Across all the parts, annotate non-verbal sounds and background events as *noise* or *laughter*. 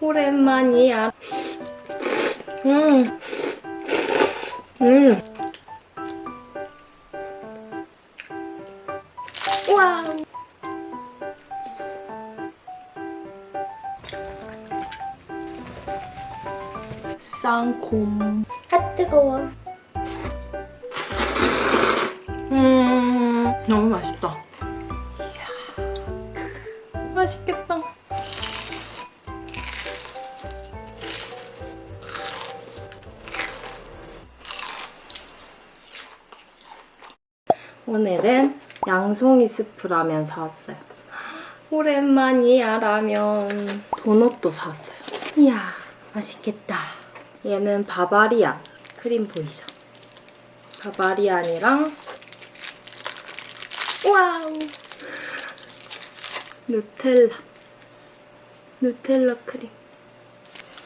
오랜만이야. 음. 음. 와우. 쌍콤. 아, 뜨거워. 음, 너무 맛있다. 이야, 맛있겠다. 오늘은 양송이 스프 라면 사왔어요. 오랜만이야 라면. 도넛도 사왔어요. 이야 맛있겠다. 얘는 바바리안 크림 보이죠? 바바리안이랑 와우 누텔라 누텔라 크림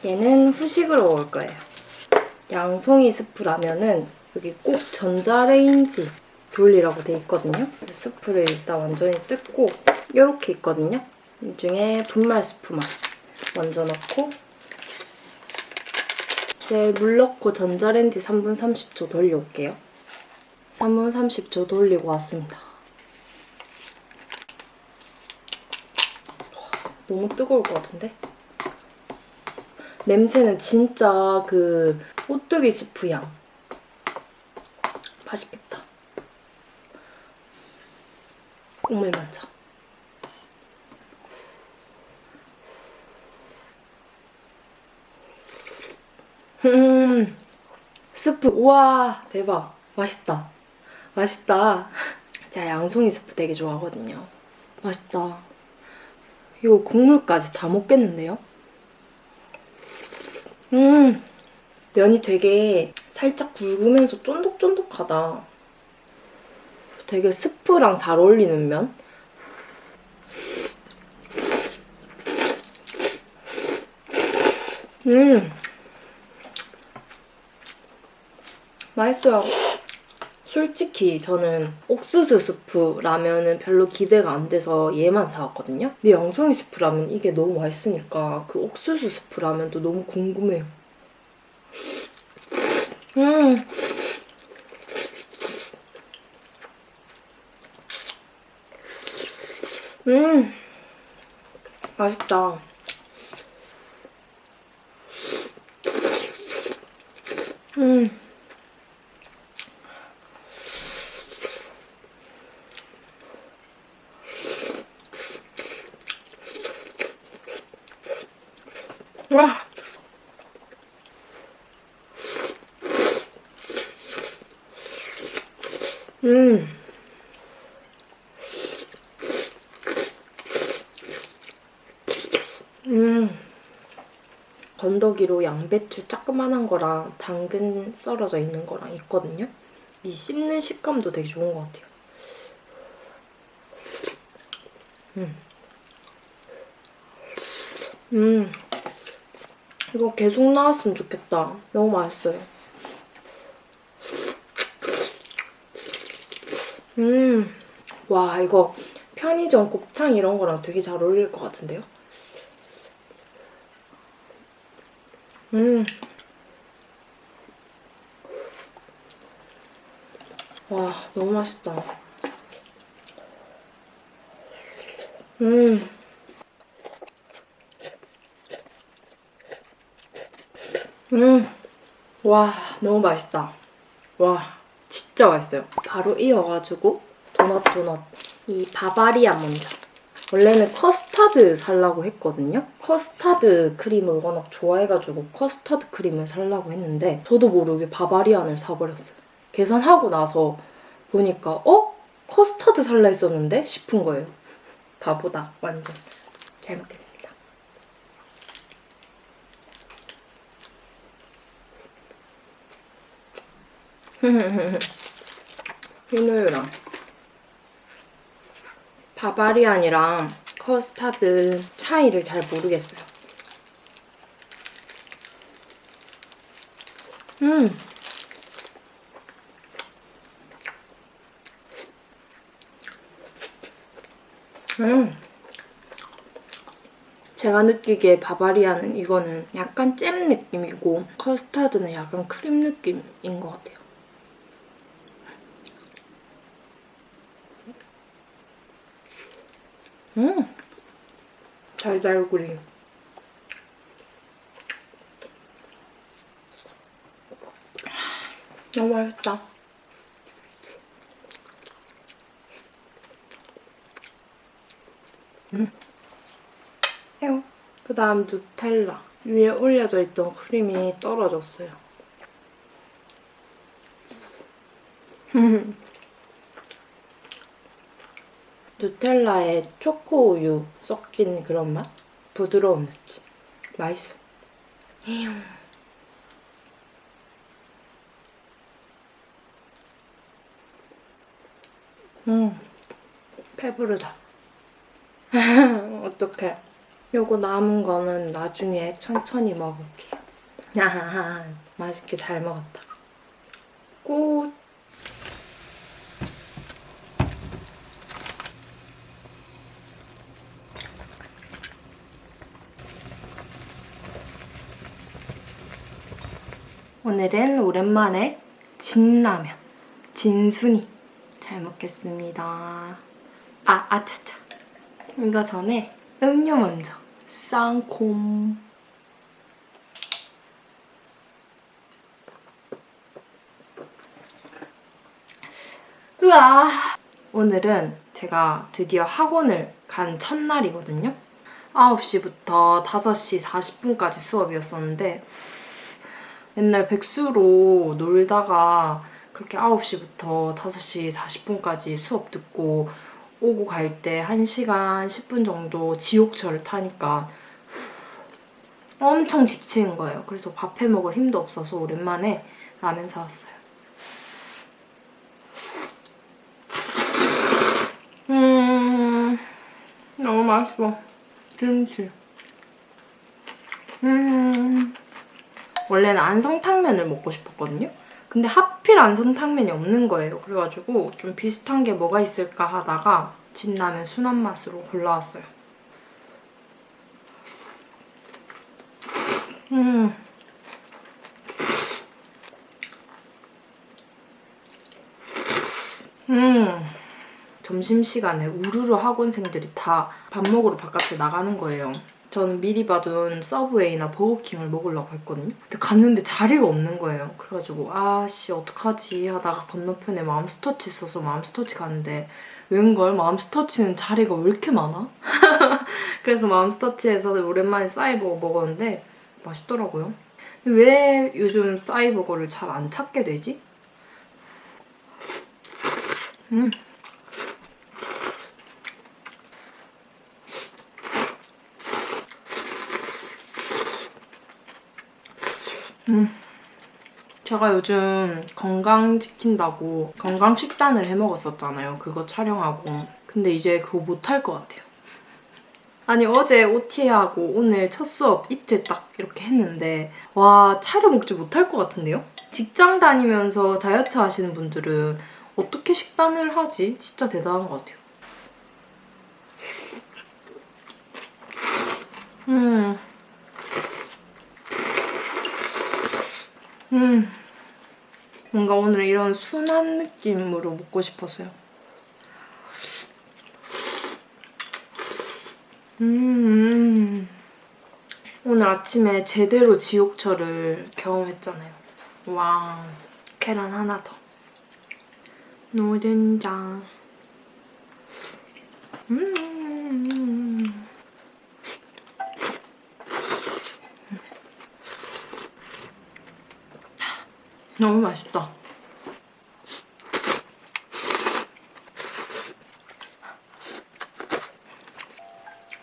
얘는 후식으로 먹을 거예요. 양송이 스프 라면은 여기 꼭 전자레인지 돌리라고 돼 있거든요. 스프를 일단 완전히 뜯고 이렇게 있거든요. 이 중에 분말 스프만 먼저 넣고 이제 물 넣고 전자레인지 3분 30초 돌려올게요. 3분 30초 돌리고 왔습니다. 너무 뜨거울 것 같은데? 냄새는 진짜 그 오뚜기 수프 향. 맛있겠다. 국물 먼저. 음, 스프, 우와, 대박. 맛있다. 맛있다. 제가 양송이 스프 되게 좋아하거든요. 맛있다. 이거 국물까지 다 먹겠는데요? 음, 면이 되게 살짝 굵으면서 쫀득쫀득하다. 되게 스프랑 잘 어울리는 면? 음, 맛있어요. 솔직히 저는 옥수수 스프 라면은 별로 기대가 안 돼서 얘만 사왔거든요. 근데 양송이 스프 라면 이게 너무 맛있으니까 그 옥수수 스프 라면도 너무 궁금해요. 음. 음. 맛있다. 음. 와. 음. 음. 건더기로 양배추 조그만한 거랑 당근 썰어져 있는 거랑 있거든요. 이 씹는 식감도 되게 좋은 것 같아요. 음. 음. 이거 계속 나왔으면 좋겠다. 너무 맛있어요. 음. 와, 이거 편의점 곱창 이런 거랑 되게 잘 어울릴 것 같은데요? 음. 와, 너무 맛있다. 음. 음. 와, 너무 맛있다. 와, 진짜 맛있어요. 바로 이어가지고 도넛 도넛. 이 바바리안 먼저. 원래는 커스타드 살라고 했거든요. 커스타드 크림을 워낙 좋아해가지고 커스타드 크림을 살라고 했는데 저도 모르게 바바리안을 사버렸어요. 계산하고 나서 보니까 어? 커스타드 살라 했었는데? 싶은 거예요. 바보다 완전. 잘 먹겠습니다. *laughs* 비누유랑 바바리안이랑 커스타드 차이를 잘 모르겠어요. 음. 음. 제가 느끼기에 바바리아는 이거는 약간 잼 느낌이고 커스타드는 약간 크림 느낌인 것 같아요. 음! 달달구리. 너무 맛있다. 음. 그 다음 누텔라. 위에 올려져 있던 크림이 떨어졌어요. 누텔라에 초코 우유 섞인 그런 맛? 부드러운 느낌. 맛있어. 음, 배부르다. *laughs* 어떡해. 요거 남은 거는 나중에 천천히 먹을게요. 야하하, *laughs* 맛있게 잘 먹었다. 굿. 오늘은 오랜만에 진라면, 진순이 잘 먹겠습니다. 아, 아차차. 이거 전에 음료 먼저. 쌍콤. 으아! 오늘은 제가 드디어 학원을 간 첫날이거든요. 9시부터 5시 40분까지 수업이었었는데 맨날 백수로 놀다가 그렇게 9시부터 5시 40분까지 수업 듣고 오고 갈 때 1시간 10분 정도 지옥철을 타니까 엄청 지치는 거예요. 그래서 밥 해 먹을 힘도 없어서 오랜만에 라면 사왔어요. 음, 너무 맛있어. 김치. 음. 원래는 안성탕면을 먹고 싶었거든요. 근데 하필 안성탕면이 없는 거예요. 그래가지고 좀 비슷한 게 뭐가 있을까 하다가 진라면 순한 맛으로 골라왔어요. 음. 음. 점심시간에 우르르 학원생들이 다 밥 먹으러 바깥에 나가는 거예요. 저는 미리 받은 서브웨이나 버거킹을 먹으려고 했거든요. 근데 갔는데 자리가 없는 거예요. 그래가지고 아씨 어떡하지 하다가 건너편에 맘스터치 있어서 맘스터치 갔는데 웬걸 맘스터치는 자리가 왜 이렇게 많아? *laughs* 그래서 맘스터치에서 오랜만에 싸이버거 먹었는데 맛있더라고요. 왜 요즘 싸이버거를 잘 안 찾게 되지? 음. 음. 제가 요즘 건강 지킨다고 건강 식단을 해 먹었었잖아요. 그거 촬영하고. 근데 이제 그거 못할 것 같아요. 아니 어제 OT하고 오늘 첫 수업 이틀 딱 이렇게 했는데 와 차려 먹지 못할 것 같은데요? 직장 다니면서 다이어트 하시는 분들은 어떻게 식단을 하지? 진짜 대단한 것 같아요. 음. 음. 뭔가 오늘 이런 순한 느낌으로 먹고 싶어서요. 음. 오늘 아침에 제대로 지옥철을 경험했잖아요. 와. 계란 하나 더. 노른자. 음. 너무 맛있다.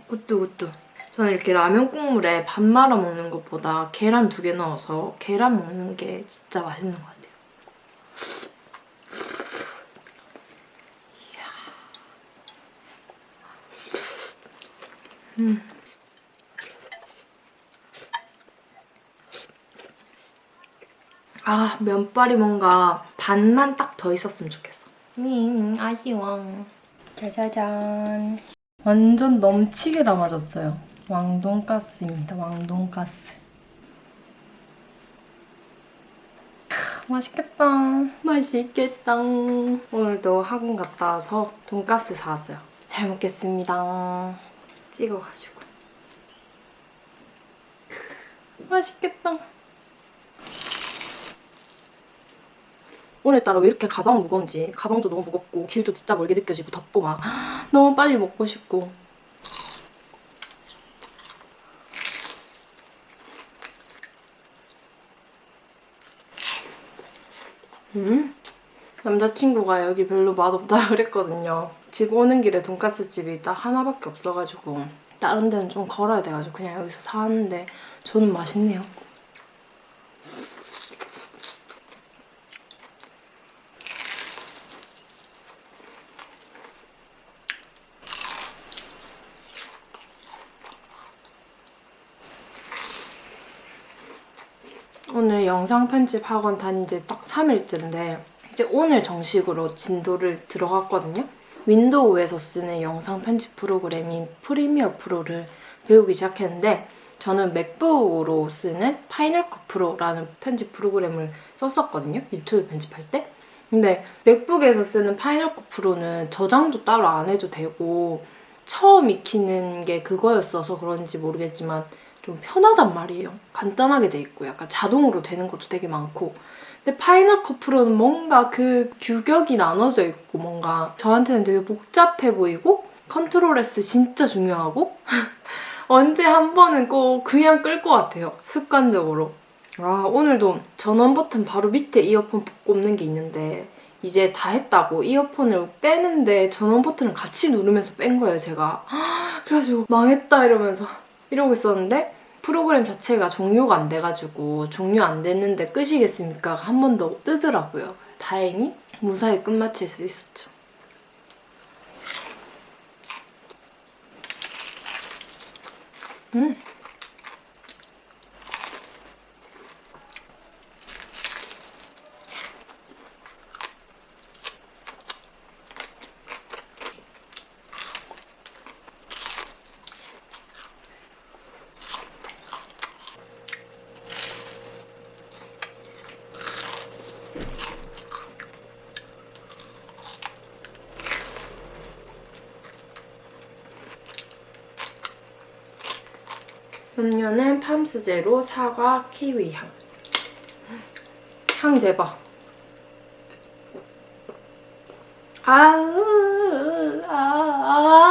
굿뚜. 저는 이렇게 라면 국물에 밥 말아 먹는 것보다 계란 두 개 넣어서 계란 먹는 게 진짜 맛있는 것 같아요. 음. 아, 면발이 뭔가 반만 딱 더 있었으면 좋겠어. 응, 아쉬워. 짜자잔. 완전 넘치게 담아졌어요. 왕돈가스입니다. 왕돈가스. 크, 맛있겠다. 맛있겠다. 오늘도 학원 갔다 와서 돈가스 사왔어요. 잘 먹겠습니다. 찍어가지고. 크, 맛있겠다. 오늘따라 왜 이렇게 가방 무거운지. 가방도 너무 무겁고 길도 진짜 멀게 느껴지고 덥고 막. *gasps* 너무 빨리 먹고 싶고. 음? 남자친구가 여기 별로 맛없다 *laughs* 그랬거든요. 집 오는 길에 돈가스 집이 딱 하나밖에 없어가지고 다른 데는 좀 걸어야 돼가지고 그냥 여기서 사왔는데 저는 맛있네요 오늘 영상 편집 학원 다닌 지 딱 3일째인데 이제 오늘 정식으로 진도를 들어갔거든요. 윈도우에서 쓰는 영상 편집 프로그램인 프리미어 프로를 배우기 시작했는데 저는 맥북으로 쓰는 파이널컷 프로라는 편집 프로그램을 썼었거든요. 유튜브 편집할 때. 근데 맥북에서 쓰는 파이널컷 프로는 저장도 따로 안 해도 되고 처음 익히는 게 그거였어서 그런지 모르겠지만 좀 편하단 말이에요. 간단하게 돼 있고 약간 자동으로 되는 것도 되게 많고. 근데 파이널 컷 프로는 뭔가 그 규격이 나눠져 있고 뭔가 저한테는 되게 복잡해 보이고 컨트롤 S 진짜 중요하고 *laughs* 언제 한 번은 꼭 그냥 끌 것 같아요. 습관적으로. 아 오늘도 전원 버튼 바로 밑에 이어폰 꼽는 게 있는데 이제 다 했다고 이어폰을 빼는데 전원 버튼을 같이 누르면서 뺀 거예요 제가 *gasps* 그래가지고 망했다 이러면서 이러고 있었는데 프로그램 자체가 종료가 안 돼가지고 종료 안 됐는데 끄시겠습니까? 한 번 더 뜨더라고요. 다행히 무사히 끝마칠 수 있었죠. 음. 음료는 팜스제로 사과 키위 향. 향 대박. 아으 아, 아.